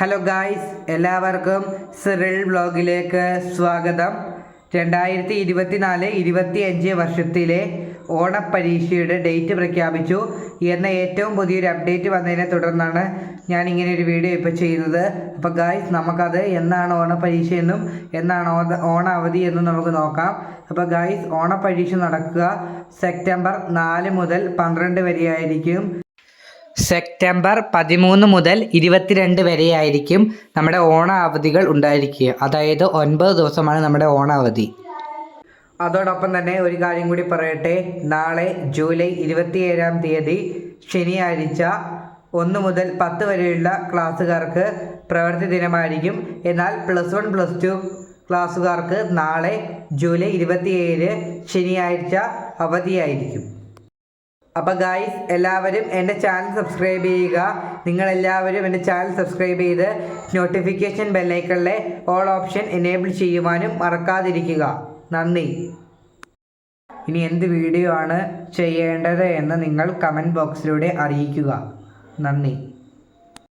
Hello guys എല്ലാവർക്കും Cyril ബ്ലോഗിലേക്ക് സ്വാഗതം. രണ്ടായിരത്തി ഇരുപത്തിനാല് ഇരുപത്തി അഞ്ച് വർഷത്തിലെ ഓണപ്പരീക്ഷയുടെ ഡേറ്റ് പ്രഖ്യാപിച്ചു. എന്ന ഏറ്റവും പുതിയൊരു അപ്ഡേറ്റ് വന്നതിനെ തുടർന്നാണ് ഞാൻ ഇങ്ങനെ ഒരു വീഡിയോ ഇപ്പോൾ ചെയ്യുന്നത്. അപ്പോൾ ഗായ്സ് നമുക്കത് എന്നാണ് ഓണപ്പരീക്ഷ എന്നും എന്നാണ് ഓണ ഓണ അവധി എന്നും നമുക്ക് നോക്കാം. അപ്പോൾ ഗായ്സ് ഓണപ്പരീക്ഷ നടക്കുക സെപ്റ്റംബർ നാല് മുതൽ പന്ത്രണ്ട് വരെയായിരിക്കും. സെപ്റ്റംബർ പതിമൂന്ന് മുതൽ ഇരുപത്തിരണ്ട് വരെയായിരിക്കും നമ്മുടെ ഓണ അവധികൾ ഉണ്ടായിരിക്കുക. അതായത് ഒൻപത് ദിവസമാണ് നമ്മുടെ ഓണാവധി. അതോടൊപ്പം തന്നെ ഒരു കാര്യം കൂടി പറയട്ടെ. നാളെ ജൂലൈ ഇരുപത്തിയേഴാം തീയതി ശനിയാഴ്ച ഒന്ന് മുതൽ പത്ത് വരെയുള്ള ക്ലാസ്സുകാർക്ക് പ്രവൃത്തി ദിനമായിരിക്കും. എന്നാൽ പ്ലസ് വൺ പ്ലസ് ടു ക്ലാസ്സുകാർക്ക് നാളെ ജൂലൈ ഇരുപത്തിയേഴ് ശനിയാഴ്ച അവധിയായിരിക്കും. അപ്പോൾ ഗായ്സ് എല്ലാവരും എന്റെ ചാനൽ സബ്സ്ക്രൈബ് ചെയ്യുക. നിങ്ങളെല്ലാവരും എന്റെ ചാനൽ സബ്സ്ക്രൈബ് ചെയ്ത് നോട്ടിഫിക്കേഷൻ ബെല്ലൈക്കണിലെ ഓൾ ഓപ്ഷൻ എനേബിൾ ചെയ്യുവാനും മറക്കാതിരിക്കുക. നന്ദി. ഇനി എന്ത് വീഡിയോ ആണ് ചെയ്യേണ്ടത് എന്ന് നിങ്ങൾ കമന്റ് ബോക്സിലൂടെ അറിയിക്കുക. നന്ദി.